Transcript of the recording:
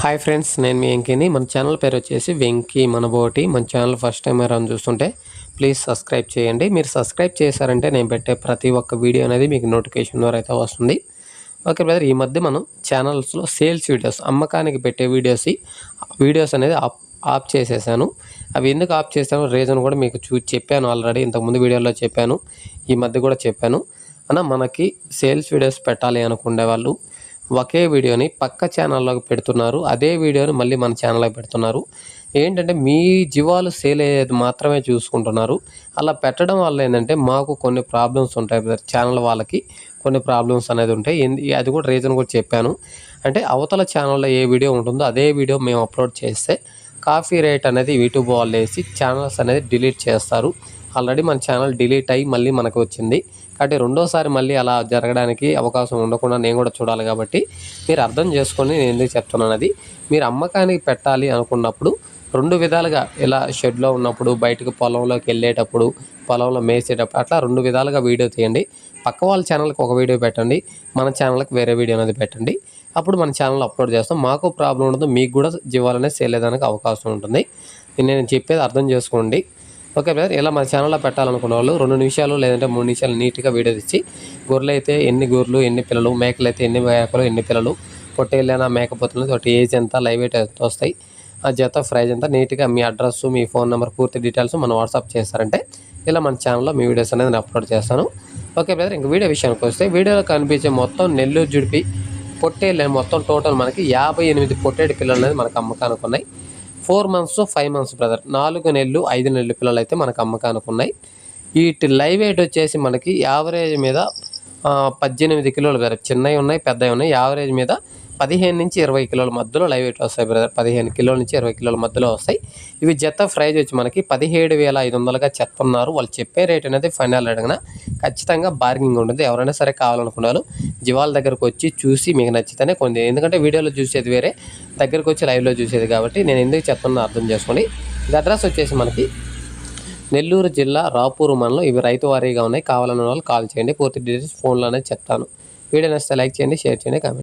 Hi friends నేను మీ వెంకీని మన channel పేరు వచ్చేసి వెంకీ మనబోటి. మన ఛానల్ ఫస్ట్ టైం ఎవరైనా చూస్తుంటే ప్లీజ్ సబ్స్క్రైబ్ చేయండి. మీరు సబ్స్క్రైబ్ చేశారంటే నేను పెట్టే ప్రతి ఒక్క వీడియో అనేది మీకు నోటిఫికేషన్ ద్వారా అయితే వస్తుంది. ఓకే బ్రదర్ ఈ మధ్య మనం ఛానల్స్లో సేల్స్ వీడియోస్ అమ్మకానికి పెట్టే వీడియోస్ వీడియోస్ అనేది ఆప్ ఆఫ్ చేసేసాను. అవి ఎందుకు ఆఫ్ చేశాను? రీజన్ కూడా మీకు చూ చెప్పాను ఆల్రెడీ ఇంతకుముందు వీడియోలో చెప్పాను. ఈ మధ్య కూడా చెప్పాను. అన్న మనకి సేల్స్ వీడియోస్ పెట్టాలి అనుకునే వాళ్ళు ఒకే వీడియోని పక్క ఛానల్లోకి పెడుతున్నారు. అదే వీడియోని మళ్ళీ మన ఛానల్లోకి పెడుతున్నారు. ఏంటంటే మీ జీవాలు సేల్ అయ్యేది మాత్రమే చూసుకుంటున్నారు. అలా పెట్టడం వల్ల ఏంటంటే మాకు కొన్ని ప్రాబ్లమ్స్ ఉంటాయి. ఛానల్ వాళ్ళకి కొన్ని ప్రాబ్లమ్స్ అనేది ఉంటాయి. అది కూడా రీజన్ కూడా చెప్పాను. అంటే అవతల ఛానల్లో ఏ వీడియో ఉంటుందో అదే వీడియో మేము అప్లోడ్ చేస్తే కాఫీ రేట్ అనేది యూట్యూబ్ వాళ్ళు వేసి ఛానల్స్ అనేది డిలీట్ చేస్తారు. ఆల్రెడీ మన ఛానల్ డిలీట్ అయ్యి మళ్ళీ మనకు వచ్చింది. కాబట్టి రెండోసారి మళ్ళీ అలా జరగడానికి అవకాశం ఉండకుండా నేను కూడా చూడాలి కాబట్టి మీరు అర్థం చేసుకొని నేను ఎందుకు చెప్తున్నాను అది మీరు అమ్మకానికి పెట్టాలి అనుకున్నప్పుడు రెండు విధాలుగా ఇలా షెడ్లో ఉన్నప్పుడు బయటకు పొలంలోకి వెళ్ళేటప్పుడు పొలంలో మేసేటప్పుడు అట్లా రెండు విధాలుగా వీడియో తీయండి. పక్క వాళ్ళ ఛానల్కి ఒక వీడియో పెట్టండి. మన ఛానల్కి వేరే వీడియో అనేది పెట్టండి. అప్పుడు మన ఛానల్ అప్లోడ్ చేస్తాం. మాకు ప్రాబ్లం ఉండదు. మీకు కూడా జీవాలనే సేల్ అయ్యేదానికి అవకాశం ఉంటుంది. నేను చెప్పేది అర్థం చేసుకోండి. ఓకే బ్రదర్ ఇలా మన ఛానల్లో పెట్టాలనుకున్న వాళ్ళు రెండు నిమిషాలు లేదంటే మూడు నిమిషాలు నీట్గా వీడియో తెచ్చి గొర్రెలు అయితే ఎన్ని గొర్రెలు ఎన్ని పిల్లలు మేకలు అయితే ఎన్ని మేకలు ఎన్ని పిల్లలు పొట్టేళ్ళైనా మేకపోతులు ఒకటి ఏజ్ ఎంత లైవ్ ఎయిట్ ఎంత వస్తాయి ఆ జత ప్రైజ్ ఎంత నీట్గా మీ అడ్రస్ మీ ఫోన్ నెంబర్ పూర్తి డీటెయిల్స్ మనం వాట్సాప్ చేస్తారంటే ఇలా మన ఛానల్లో మీ వీడియోస్ అనేది నేను అప్లోడ్ చేస్తాను. ఓకే బ్రదర్ ఇంక వీడియో విషయానికి వస్తే వీడియోలో కనిపించే మొత్తం నెల్లూరు జుడిపి పొట్టేళ్ళు మొత్తం టోటల్ మనకి యాభై ఎనిమిది పొట్టేడు పిల్లలు అనేది మనకు అమ్మకానికి ఉన్నాయి four months five months brother నాలుగు నెలలు ఐదు నెలల పిల్లలు అయితే మనకు అమ్మకానికి ఉన్నాయి వీటి లైవ్ వెయిట్ వచ్చేసి మనకి యావరేజ్ మీద పద్దెనిమిది కిలోలు బ్రదర్. చిన్నవి ఉన్నాయి పెద్దవి ఉన్నాయి. యావరేజ్ మీద పదిహేను నుంచి ఇరవై కిలోల మధ్యలో లైవ్ వెయిట్ వస్తాయి బ్రదర్ పదిహేను కిలోల నుంచి ఇరవై కిలోల మధ్యలో వస్తాయి. ఇవి జత ప్రైజ్ వచ్చి మనకి పదిహేడు వేల ఐదు వందలుగా చెప్తున్నారు. వాళ్ళు చెప్పే రేట్ అనేది ఫైనల్ అడిగిన ఖచ్చితంగా బార్గింగ్ ఉంటుంది. ఎవరైనా సరే కావాలనుకున్నారు జీవాల దగ్గరకు వచ్చి చూసి మీకు నచ్చితేనే కొంది. ఎందుకంటే వీడియోలో చూసేది వేరే దగ్గరకు వచ్చి లైవ్లో చూసేది కాబట్టి నేను ఎందుకు చెప్తున్నా అర్థం చేసుకోండి. ఇది అడ్రస్ వచ్చేసి మనకి నెల్లూరు జిల్లా రాపూరు మండలం. ఇవి రైతు వారీగా ఉన్నాయి. కావాలన్న వాళ్ళు కాల్ చేయండి. పూర్తి డీటెయిల్స్ ఫోన్లోనే చెప్తాను. వీడియో నచ్చితే లైక్ చేయండి షేర్ చేయండి కామెంట్